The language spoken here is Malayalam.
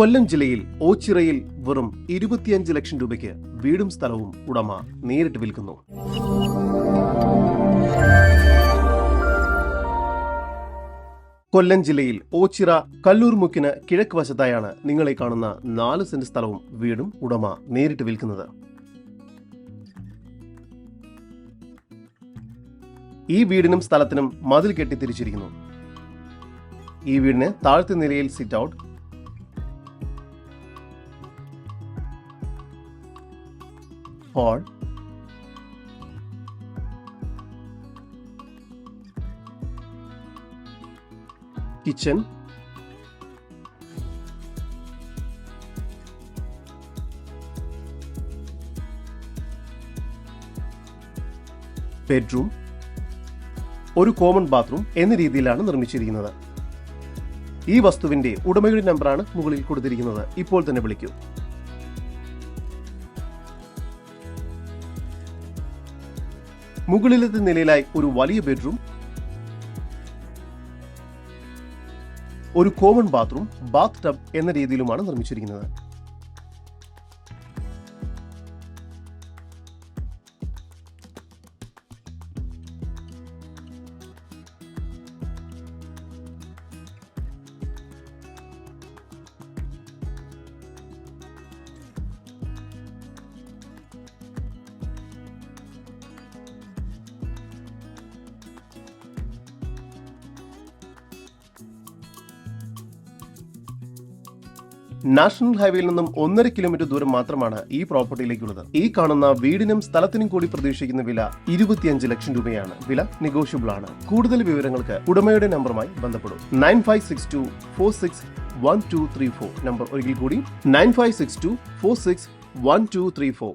കൊല്ലം ജില്ലയിൽ ഓച്ചിറയിൽ വെറും ഇരുപത്തിയഞ്ച് ലക്ഷം രൂപയ്ക്ക് വീടും സ്ഥലവും ഉടമ നേരിട്ട് വിൽക്കുന്നു. കൊല്ലം ജില്ലയിൽ ഓച്ചിറ കല്ലൂർ മുക്കിന് കിഴക്ക് വശത്തായാണ് നിങ്ങളെ കാണുന്ന നാല് സെന്റ് സ്ഥലവും വീടും ഉടമ നേരിട്ട് വിൽക്കുന്നത്. ഈ വീടിനും സ്ഥലത്തിനും മതിൽ കെട്ടി തിരിച്ചിരിക്കുന്നു. ഈ വീടിന് താഴത്തെ നിലയിൽ sit out hall kitchen bedroom ഒരു കോമൺ ബാത്റൂം എന്ന രീതിയിലാണ് നിർമ്മിച്ചിരിക്കുന്നത്. ഈ വസ്തുവിന്റെ ഉടമയുടെ നമ്പറാണ് മുകളിൽ കൊടുത്തിരിക്കുന്നത്. ഇപ്പോൾ തന്നെ വിളിക്കൂ. മുകളിലത്തെ നിലയിലായി ഒരു വലിയ ബെഡ്റൂം ഒരു കോമൺ ബാത്റൂം ബാത്ത് ടബ് എന്ന രീതിയിലുമാണ് നിർമ്മിച്ചിരിക്കുന്നത്. നാഷണൽ ഹൈവേയിൽ നിന്നും ഒന്നര കിലോമീറ്റർ ദൂരം മാത്രമാണ് ഈ പ്രോപ്പർട്ടിയിലേക്കുള്ളത്. ഈ കാണുന്ന വീടിനും സ്ഥലത്തിനും കൂടി പ്രതീക്ഷിക്കുന്ന വില ഇരുപത്തിയഞ്ച് ലക്ഷം രൂപയാണ്. വില നെഗോഷ്യബിൾ ആണ്. കൂടുതൽ വിവരങ്ങൾക്ക് ഉടമയുടെ നമ്പറുമായി ബന്ധപ്പെടും. Nine five six two four six one two three four. Number ഒരിക്കൽ കൂടി. Nine five six two four six one two three four.